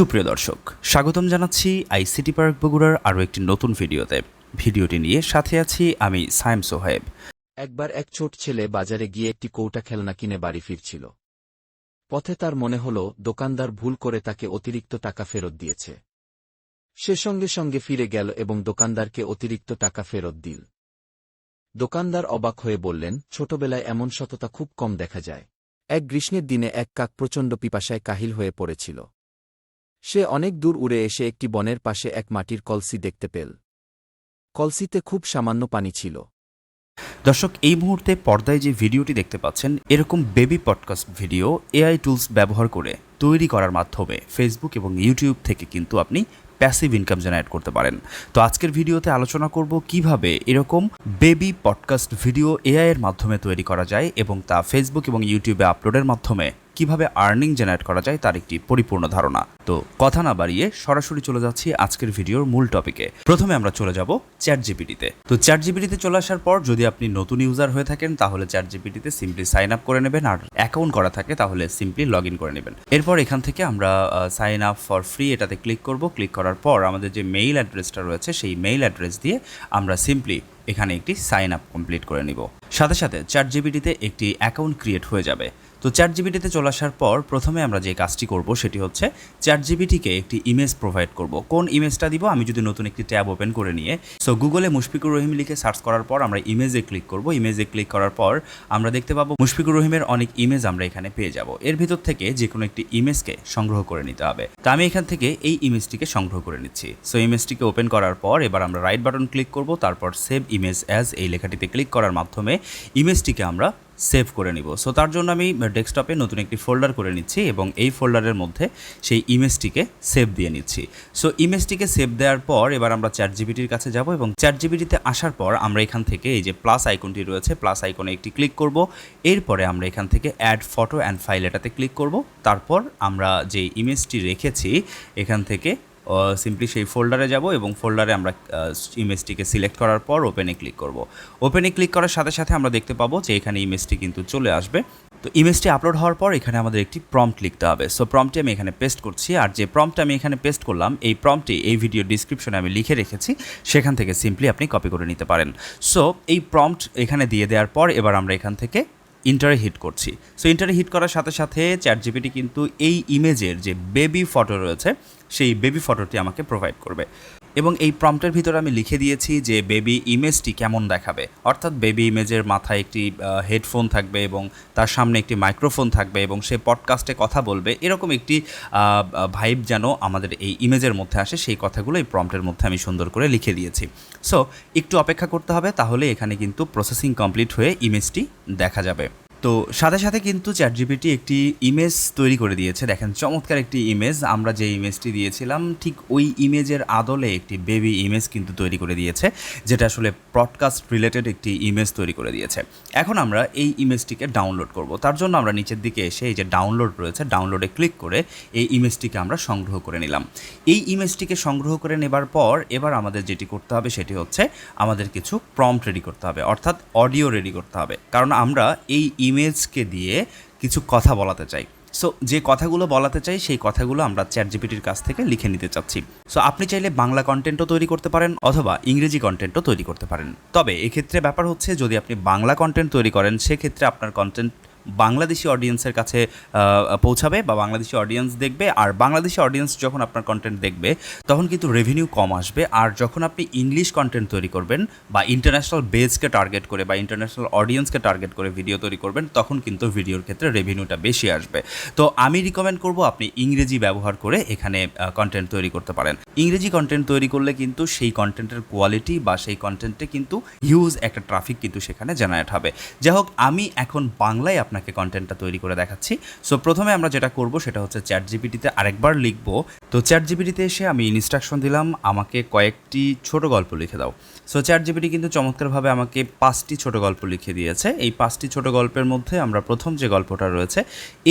সুপ্রিয় দর্শক, স্বাগতম জানাচ্ছি আইসিটি পার্ক বগুড়ার আরও একটি নতুন ভিডিওতে। ভিডিওটি নিয়ে সাথে আছি আমি সায়েম সোহেব একবার এক ছোট ছেলে বাজারে গিয়ে একটি কৌটা খেলনা কিনে বাড়ি ফিরছিল। পথে তার মনে হল, দোকানদার ভুল করে তাকে অতিরিক্ত টাকা ফেরত দিয়েছে। সে সঙ্গে সঙ্গে ফিরে গেল এবং দোকানদারকে অতিরিক্ত টাকা ফেরত দিল। দোকানদার অবাক হয়ে বললেন, ছোটবেলায় এমন সততা খুব কম দেখা যায়। এক গ্রীষ্মের দিনে এক কাক প্রচণ্ড পিপাসায় কাহিল হয়ে পড়েছিল। সে অনেক দূর উড়ে এসে একটি বনের পাশে এক মাটির কলসি দেখতে পেল। কলসিতে খুব সামান্য পানি ছিল। দর্শক, এই মুহূর্তে পর্দায় যে ভিডিওটি দেখতে পাচ্ছেন, এরকম baby podcast video AI tools ব্যবহার করে তৈরি করার মাধ্যমে ফেসবুক এবং ইউটিউব থেকে কিন্তু আপনি প্যাসিভ ইনকাম জেনারেট করতে পারেন। তো আজকের ভিডিওতে আলোচনা করব কীভাবে এরকম বেবি পডকাস্ট ভিডিও এআই এর মাধ্যমে তৈরি করা যায় এবং তা ফেসবুক এবং ইউটিউবে আপলোডের মাধ্যমে কীভাবে আর্নিং জেনারেট করা যায় তার একটি পরিপূর্ণ ধারণা। তো কথা না বাড়িয়ে সরাসরি চলে যাচ্ছি আজকের ভিডিওর মূল টপিকে প্রথমে আমরা চলে যাব চ্যাট জিপিটিতে তো চ্যাট জিপিটিতে চলে আসার পর যদি আপনি নতুন ইউজার হয়ে থাকেন, তাহলে চ্যাট জিপিটিতে সিম্পলি সাইন আপ করে নেবেন, আর অ্যাকাউন্ট করা থাকে, তাহলে সিম্পলি লগ ইন করে নেবেন। এরপর এখান থেকে আমরা সাইন আপ ফর ফ্রি এটাতে ক্লিক করব। ক্লিক করার পর আমাদের যে মেইল অ্যাড্রেসটা রয়েছে, সেই মেইল অ্যাড্রেস দিয়ে আমরা সিম্পলি এখানে একটি সাইন আপ কমপ্লিট করে নিব। সাথে সাথে চ্যাট জিবিটিতে একটি অ্যাকাউন্ট ক্রিয়েট হয়ে যাবে। তো চ্যাট জিবিটিতে চলে আসার পর প্রথমে আমরা যে কাজটি করব সেটি হচ্ছে চ্যাট জিবিটিকে একটি ইমেজ প্রোভাইড করব। কোন ইমেজটা দিব? আমি যদি নতুন একটি ট্যাব ওপেন করে নিয়ে সো গুগলে মুশফিকুর রহিম লিখে সার্চ করার পর আমরা ইমেজে ক্লিক করব। ইমেজে ক্লিক করার পর আমরা দেখতে পাবো মুশফিকুর রহিমের অনেক ইমেজ আমরা এখানে পেয়ে যাব। এর ভিতর থেকে যে কোনো একটি ইমেজকে সংগ্রহ করে নিতে হবে। তো আমি এখান থেকে এই ইমেজটিকে সংগ্রহ করে নিচ্ছি। সো ইমেজটিকে ওপেন করার পর এবার আমরা রাইট বাটন ক্লিক করব। তারপর সেভ ইমেজ অ্যাজ এই লেখাটিতে ক্লিক করার মাধ্যমে ইমেজটিকে আমরা সেভ করে নিব। সো তার জন্য আমি ডেস্কটপে নতুন একটি ফোল্ডার করে নিচ্ছি এবং এই ফোল্ডারের মধ্যে সেই ইমেজটিকে সেভ দিয়ে নিচ্ছি। সো ইমেজটিকে সেভ দেওয়ার পর এবার আমরা চ্যাট জিবিটির কাছে যাব এবং চ্যাট জিবিটিতে আসার পর আমরা এখান থেকে এই যে প্লাস আইকনটি রয়েছে প্লাস আইকনে একটি ক্লিক করব। এরপরে আমরা এখান থেকে অ্যাড ফটো অ্যান্ড ফাইল এটাতে ক্লিক করব। তারপর আমরা যে ইমেজটি রেখেছি, এখান থেকে সিম্পলি সেই ফোল্ডারে যাব এবং ফোল্ডারে আমরা ইমেজটিকে সিলেক্ট করার পর ওপেনে ক্লিক করব। ওপেনে ক্লিক করার সাথে সাথে আমরা দেখতে পাবো যে এখানে ইমেজটি কিন্তু চলে আসবে। তো ইমেজটি আপলোড হওয়ার পর এখানে আমাদের একটি প্রম্পট লিখতে হবে। সো প্রম্পটি আমি এখানে পেস্ট করছি আর যে প্রম্পটা আমি এখানে পেস্ট করলাম, এই প্রম্পটি এই ভিডিও ডিসক্রিপশনে আমি লিখে রেখেছি। সেখান থেকে সিম্পলি আপনি কপি করে নিতে পারেন। সো এই প্রম্পট এখানে দিয়ে দেওয়ার পর এবার আমরা এখান থেকে ইন্টারে হিট করছি। সো ইন্টারে হিট করার সাথে সাথে চ্যাট জিপিটি কিন্তু এই ইমেজের যে বেবি ফটো রয়েছে, সেই বেবি ফটোটি আমাকে প্রোভাইড করবে। এবং এই প্রম্পটের ভিতরে আমি লিখে দিয়েছি যে বেবি ইমেজটি কেমন দেখাবে। অর্থাৎ বেবি ইমেজের মাথায় একটি হেডফোন থাকবে এবং তার সামনে একটি মাইক্রোফোন থাকবে এবং সে পডকাস্টে কথা বলবে। এরকম একটি ভাইব যেন আমাদের এই ইমেজের মধ্যে আসে, সেই কথাগুলো এই প্রম্পটের মধ্যে আমি সুন্দর করে লিখে দিয়েছি। সো একটু অপেক্ষা করতে হবে, তাহলে এখানে কিন্তু প্রসেসিং কমপ্লিট হয়ে ইমেজটি দেখা যাবে। তো সাথে সাথে কিন্তু চ্যাট জিপিটি একটি ইমেজ তৈরি করে দিয়েছে। দেখেন, চমৎকার একটি ইমেজ আমরা যে ইমেজটি দিয়েছিলাম, ঠিক ওই ইমেজের আদলে একটি বেবি ইমেজ কিন্তু তৈরি করে দিয়েছে, যেটা আসলে প্রডকাস্ট রিলেটেড একটি ইমেজ তৈরি করে দিয়েছে। এখন আমরা এই ইমেজটিকে ডাউনলোড করব। তার জন্য আমরা নিচের দিকে এসে এই যে ডাউনলোড রয়েছে ডাউনলোডে ক্লিক করে এই ইমেজটিকে আমরা সংগ্রহ করে নিলাম। এই ইমেজটিকে সংগ্রহ করে নেবার পর এবার আমাদের যেটি করতে হবে সেটি হচ্ছে আমাদের কিছু প্রম্পট রেডি করতে হবে, অর্থাৎ অডিও রেডি করতে হবে। কারণ আমরা এই ইমেজকে দিয়ে কিছু কথা বলাতে চাই। সো যে কথাগুলো বলাতে চাই, সেই কথাগুলো আমরা চ্যাট জিপিটির কাছ থেকে লিখে নিতে চাচ্ছি। সো আপনি চাইলে বাংলা কন্টেন্টও তৈরি করতে পারেন, অথবা ইংরেজি কন্টেন্টও তৈরি করতে পারেন। তবে এক্ষেত্রে ব্যাপার হচ্ছে, যদি আপনি বাংলা কন্টেন্ট তৈরি করেন, সেক্ষেত্রে আপনার কন্টেন্ট বাংলাদেশি অডিয়েন্সের কাছে পৌঁছাবে বা বাংলাদেশি অডিয়েন্স দেখবে। আর বাংলাদেশি অডিয়েন্স যখন আপনার কন্টেন্ট দেখবে, তখন কিন্তু রেভিনিউ কম আসবে। আর যখন আপনি ইংলিশ কন্টেন্ট তৈরি করবেন বা ইন্টারন্যাশনাল বেজকে টার্গেট করে বা ইন্টারন্যাশনাল অডিয়েন্সকে টার্গেট করে ভিডিও তৈরি করবেন, তখন কিন্তু ভিডিওর ক্ষেত্রে রেভিনিউটা বেশি আসবে। তো আমি রিকমেন্ড করব আপনি ইংরেজি ব্যবহার করে এখানে কন্টেন্ট তৈরি করতে পারেন। ইংরেজি কন্টেন্ট তৈরি করলে কিন্তু সেই কন্টেন্টের কোয়ালিটি বা সেই কন্টেন্টে কিন্তু হিউজ একটা ট্রাফিক কিন্তু সেখানে জেনারেট হবে। যাই হোক, আমি এখন বাংলায় আপনাকে কন্টেন্টটা তৈরি করে দেখাচ্ছি। সো প্রথমে আমরা যেটা করব সেটা হচ্ছে চ্যাট জিপিটিতে আরেকবার লিখব। তো চ্যাট জিপিটিতে এসে আমি ইনস্ট্রাকশন দিলাম, আমাকে কয়েকটি ছোট গল্প লিখে দাও। সো চ্যাট জিপিটি কিন্তু চমৎকারভাবে আমাকে পাঁচটি ছোট গল্প লিখে দিয়েছে। এই পাঁচটি ছোট গল্পের মধ্যে আমরা প্রথম যে গল্পটা রয়েছে,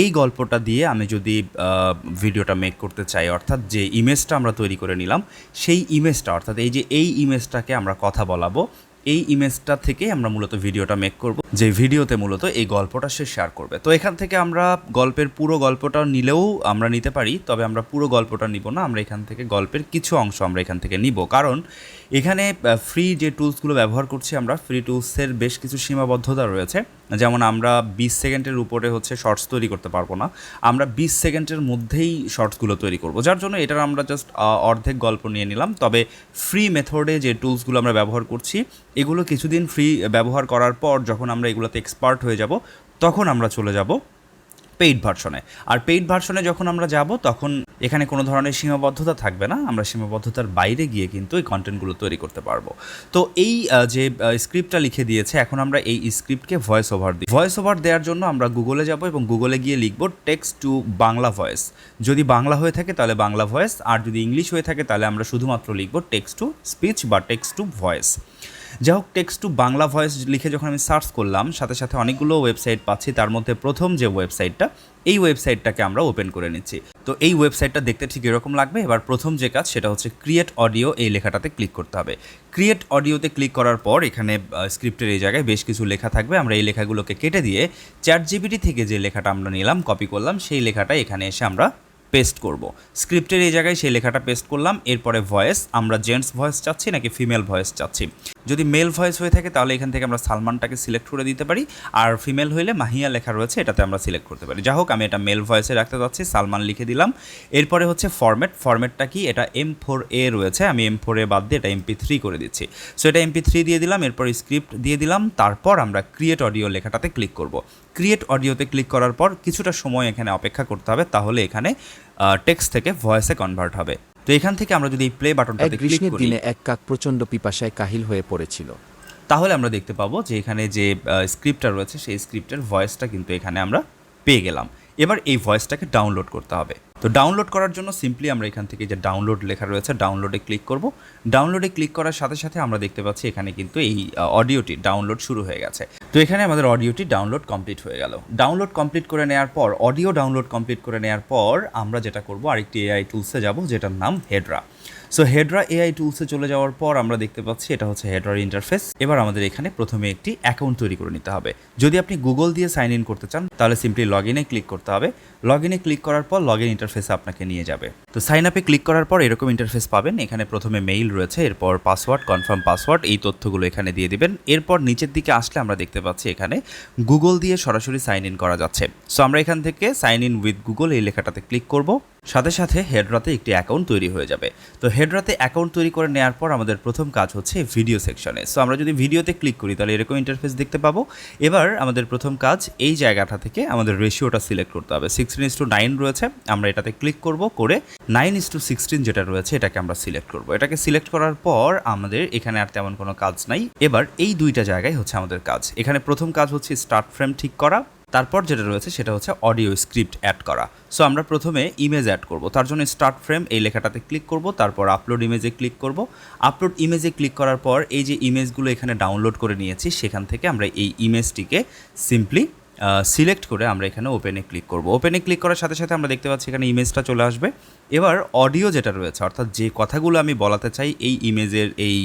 এই গল্পটা দিয়ে আমি যদি ভিডিওটা মেক করতে চাই, অর্থাৎ যে ইমেজটা আমরা তৈরি করে নিলাম, সেই ইমেজটা অর্থাৎ এই যে এই ইমেজটাকে আমরা কথা বলাবো, এই ইমেজটা থেকেই আমরা মূলত ভিডিওটা মেক করব, যে ভিডিওতে মূলত এই গল্পটা সে শেয়ার করবে। তো এখান থেকে আমরা গল্পের পুরো গল্পটা নিলেও আমরা নিতে পারি, তবে আমরা পুরো গল্পটা নিব না, আমরা এখান থেকে গল্পের কিছু অংশ আমরা এখান থেকে নিব। কারণ এখানে ফ্রি যে টুলসগুলো ব্যবহার করছি আমরা ফ্রি টুলসের বেশ কিছু সীমাবদ্ধতা রয়েছে। যেমন আমরা বিশ সেকেন্ডের উপরে হচ্ছে শর্টস তৈরি করতে পারব না। আমরা বিশ সেকেন্ডের মধ্যেই শর্টসগুলো তৈরি করব। যার জন্য এটার আমরা জাস্ট অর্ধেক গল্প নিয়ে নিলাম। তবে ফ্রি মেথডে যে টুলসগুলো আমরা ব্যবহার করছি, এগুলো কিছুদিন ফ্রি ব্যবহার করার পর যখন আমরা এগুলোতে এক্সপার্ট হয়ে যাব, তখন আমরা চলে যাব পেইড ভার্সনে আর পেইড ভার্সনে যখন আমরা যাব, তখন এখানে কোনো ধরনের সীমাবদ্ধতা থাকবে না, আমরা সীমাবদ্ধতার বাইরে গিয়ে কিন্তু এই কন্টেন্টগুলো তৈরি করতে পারব। তো এই যে স্ক্রিপ্টটা লিখে দিয়েছে, এখন আমরা এই স্ক্রিপ্টকে ভয়েস ওভার দিই। ভয়েস ওভার দেওয়ার জন্য আমরা গুগলে যাব এবং গুগলে গিয়ে লিখব টেক্সট টু বাংলা ভয়েস যদি বাংলা হয়ে থাকে তাহলে বাংলা ভয়েস আর যদি ইংলিশ হয়ে থাকে তাহলে আমরা শুধুমাত্র লিখব টেক্সট টু স্পিচ বা টেক্সট টু ভয়েস যাই হোক টেক্সট টু বাংলা ভয়েস লিখে যখন আমি সার্চ করলাম, সাথে সাথে অনেকগুলো ওয়েবসাইট পাচ্ছি, তার মধ্যে প্রথম যে ওয়েবসাইটটা এই ওয়েবসাইটটাকে আমরা ওপেন করে নিচ্ছি। তো এই ওয়েবসাইটটা দেখতে ঠিক এরকম লাগবে। এবার প্রথম যে কাজ, সেটা হচ্ছে ক্রিয়েট অডিও এই লেখাটাতে ক্লিক করতে হবে। ক্রিয়েট অডিওতে ক্লিক করার পর এখানে স্ক্রিপ্টের এই জায়গায় বেশ কিছু লেখা থাকবে। আমরা এই লেখাগুলোকে কেটে দিয়ে চ্যাট জিবিটি থেকে যে লেখাটা আমরা নিলাম কপি করলাম, সেই লেখাটা এখানে এসে আমরা পেস্ট করব। স্ক্রিপ্টের এই জায়গায় সেই লেখাটা পেস্ট করলাম। এরপরে ভয়েস আমরা জেন্টস ভয়েস চাচ্ছি নাকি ফিমেল ভয়েস চাচ্ছি? যদি মেল ভয়েস হয়ে থাকে, তাহলে এখান থেকে আমরা সালমানটাকে সিলেক্ট করে দিতে পারি। আর ফিমেল হইলে মাহিয়া লেখা রয়েছে, এটাতে আমরা সিলেক্ট করতে পারি। যা হোক, আমি এটা মেল ভয়েসে রাখতে চাচ্ছি সালমান লিখে দিলাম। এরপরে হচ্ছে ফরম্যাট ফরম্যাটটা কি? এটা এম ফোর এ রয়েছে, আমি এম ফোর এ বাদ দিয়ে এটা এমপি থ্রি করে দিচ্ছি। সো এটা এমপি থ্রি দিয়ে দিলাম, এরপর স্ক্রিপ্ট দিয়ে দিলাম, তারপর আমরা ক্রিয়েট অডিও লেখাটাতে ক্লিক করব। ক্রিয়েট অডিওতে ক্লিক করার পর কিছুটা সময় এখানে অপেক্ষা করতে হবে, তাহলে এখানে টেক্সট থেকে ভয়েসে কনভার্ট হবে। তো এখান থেকে আমরা যদি এই প্লে বাটনটাতে ক্লিক করি দিনে এক কাক প্রচণ্ড পিপাসায় কাহিল হয়ে পড়েছিল। তাহলে আমরা দেখতে পাবো যে এখানে যে স্ক্রিপ্টটা রয়েছে সেই স্ক্রিপ্টের ভয়েসটা কিন্তু এখানে আমরা পেয়ে গেলাম। এবার এই ভয়েসটাকে ডাউনলোড করতে হবে। তো ডাউনলোড করার জন্য সিম্পলি আমরা এখান থেকে যে ডাউনলোড লেখা রয়েছে ডাউনলোডে ক্লিক করব। ডাউনলোডে ক্লিক করার সাথে সাথে আমরা দেখতে পাচ্ছি এখানে কিন্তু এই অডিওটি ডাউনলোড শুরু হয়ে গেছে। তো এখানে আমাদের অডিওটি ডাউনলোড কমপ্লিট হয়ে গেল। ডাউনলোড কমপ্লিট করে নেওয়ার পর অডিও ডাউনলোড কমপ্লিট করে নেওয়ার পর আমরা যেটা করব, আরেকটি এআই টুলসে যাব, যেটার নাম হেডরা সো হেডরা এআই টুলসে চলে যাওয়ার পর আমরা দেখতে পাচ্ছি এটা হচ্ছে হেডরার ইন্টারফেস এবার আমাদের এখানে প্রথমে একটি অ্যাকাউন্ট তৈরি করে নিতে হবে। যদি আপনি গুগল দিয়ে সাইন ইন করতে চান, তাহলে সিম্পলি লগ ইনে ক্লিক করতে হবে। লগ ইনে ক্লিক করার পর লগ ইন ইন্টারফেসে আপনাকে নিয়ে যাবে। তো সাইন আপে ক্লিক করার পর এরকম ইন্টারফেস পাবেন। এখানে প্রথমে মেইল রয়েছে, এরপর পাসওয়ার্ড কনফার্ম পাসওয়ার্ড এই তথ্যগুলো এখানে দিয়ে দিবেন। এরপর নিচের দিকে আসলে আমরা দেখতে পাচ্ছি এখানে গুগল দিয়ে সরাসরি সাইন ইন করা যাচ্ছে। সো আমরা এখান থেকে সাইন ইন উইথ গুগল এই লেখাটাতে ক্লিক করব। সাথে সাথে হেডরাতে একটি অ্যাকাউন্ট তৈরি হয়ে যাবে। তো হেডরাতে অ্যাকাউন্ট তৈরি করে নেওয়ার পর আমাদের প্রথম কাজ হচ্ছে ভিডিও সেকশনে। সো আমরা যদি ভিডিওতে ক্লিক করি, তাহলে এরকম ইন্টারফেস দেখতে পাবো। এবার আমাদের প্রথম কাজ, এই জায়গাটা থেকে আমাদের রেশিওটা সিলেক্ট করতে হবে। সিক্সটিন ইস টু নাইন রয়েছে, আমরা এটাতে ক্লিক করব করে নাইন ইস টু সিক্সটিন যেটা রয়েছে, এটাকে আমরা সিলেক্ট করব। এটাকে সিলেক্ট করার পর আমাদের এখানে আর তেমন কোনো কাজ নাই। এবার এই দুইটা জায়গায় হচ্ছে আমাদের কাজ। এখানে প্রথম কাজ হচ্ছে স্টার্ট ফ্রেম ঠিক করা। তারপর যেটা রয়েছে সেটা হচ্ছে অডিও স্ক্রিপ্ট অ্যাড করা। সো আমরা প্রথমে ইমেজ অ্যাড করব। তার জন্য স্টার্ট ফ্রেম এই লেখাটাতে ক্লিক করব, তারপর আপলোড ইমেজে ক্লিক করব। আপলোড ইমেজে ক্লিক করার পর এই যে ইমেজগুলো এখানে ডাউনলোড করে নিয়েছি, সেখান থেকে আমরা এই ইমেজটিকে সিম্পলি সিলেক্ট করে আমরা এখানে ওপেনে ক্লিক করব। ওপেনে ক্লিক করার সাথে সাথে আমরা দেখতে পাচ্ছি এখানে ইমেজটা চলে আসবে। এবার অডিও যেটা রয়েছে, অর্থাৎ যে কথাগুলো আমি বলাতে চাই এই ইমেজের এই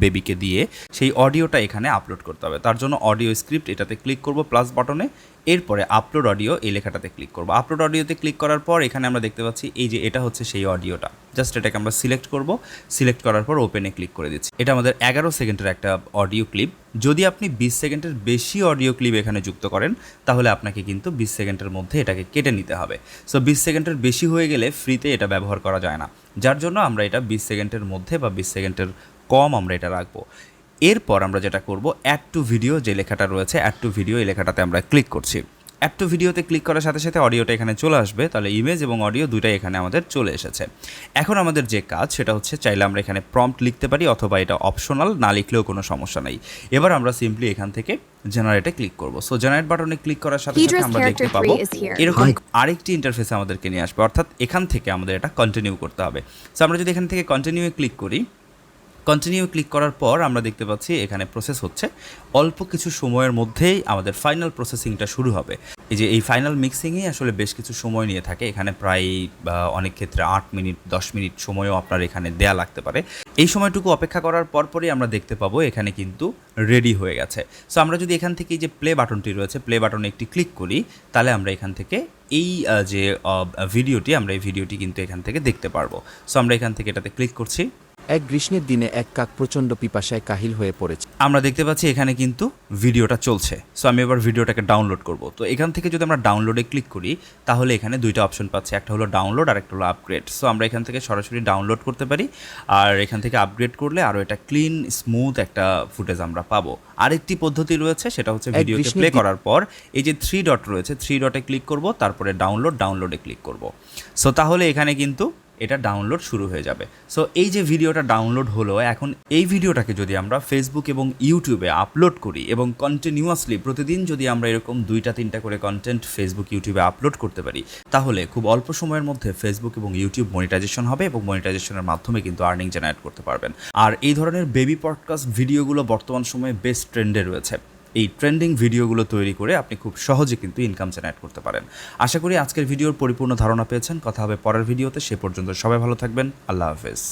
বেবিকে দিয়ে, সেই অডিওটা এখানে আপলোড করতে হবে। তার জন্য অডিও স্ক্রিপ্ট এটাতে ক্লিক করব প্লাস বাটনে এরপরে আপলোড অডিও এই লেখাটাতে ক্লিক করব। আপলোড অডিওতে ক্লিক করার পর এখানে আমরা দেখতে পাচ্ছি এই যে এটা হচ্ছে সেই অডিওটা জাস্ট এটাকে আমরা সিলেক্ট করব। সিলেক্ট করার পর ওপেনে ক্লিক করে দিচ্ছি। এটা আমাদের এগারো সেকেন্ডের একটা অডিও ক্লিপ যদি আপনি বিশ সেকেন্ডের বেশি অডিও ক্লিপ এখানে যুক্ত করেন, তাহলে আপনাকে কিন্তু বিশ সেকেন্ডের মধ্যে এটাকে কেটে নিতে হবে। সো বিশ সেকেন্ডের বেশি হয়ে গেলে ফ্রিতে এটা ব্যবহার করা যায় না। যার জন্য আমরা এটা বিশ সেকেন্ডের মধ্যে বা বিশ সেকেন্ডের কম আমরা এটা রাখব। এরপর আমরা যেটা করব অ্যাড টু ভিডিও যে লেখাটা রয়েছে অ্যাড টু ভিডিও এই লেখাটাতে আমরা ক্লিক করছি। অ্যাড টু ভিডিওতে ক্লিক করার সাথে সাথে অডিওটা এখানে চলে আসবে। তাহলে ইমেজ এবং অডিও দুইটাই এখানে আমাদের চলে এসেছে। এখন আমাদের যে কাজ সেটা হচ্ছে চাইলে আমরা এখানে প্রম্পট লিখতে পারি অথবা এটা অপশনাল না লিখলেও কোনো সমস্যা নেই। এবার আমরা সিম্পলি এখান থেকে জেনারেটে ক্লিক করব। সো জেনারেট বাটনে ক্লিক করার সাথে সাথে আমরা দেখতে পাবো. এরকম আরেকটি ইন্টারফেস আমাদেরকে নিয়ে আসবে। অর্থাৎ এখান থেকে আমাদের এটা কন্টিনিউ করতে হবে। সো আমরা যদি এখান থেকে কন্টিনিউ ক্লিক করি কন্টিনিউ ক্লিক করার পর আমরা দেখতে পাচ্ছি এখানে প্রসেস হচ্ছে। অল্প কিছু সময়ের মধ্যেই আমাদের ফাইনাল প্রসেসিংটা শুরু হবে। এই যে এই ফাইনাল মিক্সিংয়ে আসলে বেশ কিছু সময় নিয়ে থাকে। এখানে প্রায় অনেক ক্ষেত্রে আট মিনিট, দশ মিনিট সময়ও আপনার এখানে দেয়া লাগতে পারে। এই সময়টুকু অপেক্ষা করার পরপরই আমরা দেখতে পাবো এখানে কিন্তু রেডি হয়ে গেছে। সো আমরা যদি এখান থেকে যে প্লে বাটনটি রয়েছে প্লে বাটনে একটি ক্লিক করি, তাহলে আমরা এখান থেকে এই যে ভিডিওটি, আমরা এই ভিডিওটি কিন্তু এখান থেকে দেখতে পারব। সো আমরা এখান থেকে এটাতে ক্লিক করছি। এক গ্রীষ্মের দিনে এক কাক প্রচণ্ড পিপাসায় কাহিল হয়ে পড়েছে। আমরা দেখতে পাচ্ছি এখানে কিন্তু ভিডিওটা চলছে। সো আমি এবার ভিডিওটাকে ডাউনলোড করব। তো এখান থেকে যদি আমরা ডাউনলোডে ক্লিক করি তাহলে এখানে দুইটা অপশন পাচ্ছি। একটা হলো ডাউনলোড আর একটা হলো আপগ্রেড সো আমরা এখান থেকে সরাসরি ডাউনলোড করতে পারি। আর এখান থেকে আপগ্রেড করলে আরও এটা ক্লিন স্মুথ একটা ফুটেজ আমরা পাবো। আরেকটি পদ্ধতি রয়েছে সেটা হচ্ছে এক ভিডিওকে প্লে করার পর এই যে থ্রি ডট রয়েছে থ্রি ডটে ক্লিক করব তারপরে ডাউনলোড ডাউনলোডে ক্লিক করব। সো তাহলে এখানে কিন্তু এটা ডাউনলোড শুরু হয়ে যাবে। সো এই যে ভিডিওটা ডাউনলোড হলো, এখন এই ভিডিওটাকে যদি আমরা ফেসবুক এবং ইউটিউবে আপলোড করি এবং কন্টিনিউয়াসলি প্রতিদিন যদি আমরা এরকম দুইটা, তিনটা করে কন্টেন্ট ফেসবুক ইউটিউবে আপলোড করতে পারি, তাহলে খুব অল্প সময়ের মধ্যে ফেসবুক এবং ইউটিউব মনিটাইজেশন হবে এবং মনিটাইজেশনের মাধ্যমে কিন্তু আর্নিং জেনারেট করতে পারবেন। আর এই ধরনের বেবি পডকাস্ট ভিডিওগুলো বর্তমান সময়ে বেস্ট ট্রেন্ডে রয়েছে। এই ট্রেন্ডিং ভিডিওগুলো তৈরি করে আপনি খুব সহজে কিন্তু ইনকাম জেনারেট করতে পারেন। আশা করি আজকের ভিডিওর পরিপূর্ণ ধারণা পেয়েছেন। কথা হবে পরের ভিডিওতে সে পর্যন্ত সবাই ভালো থাকবেন। আল্লাহ হাফেজ।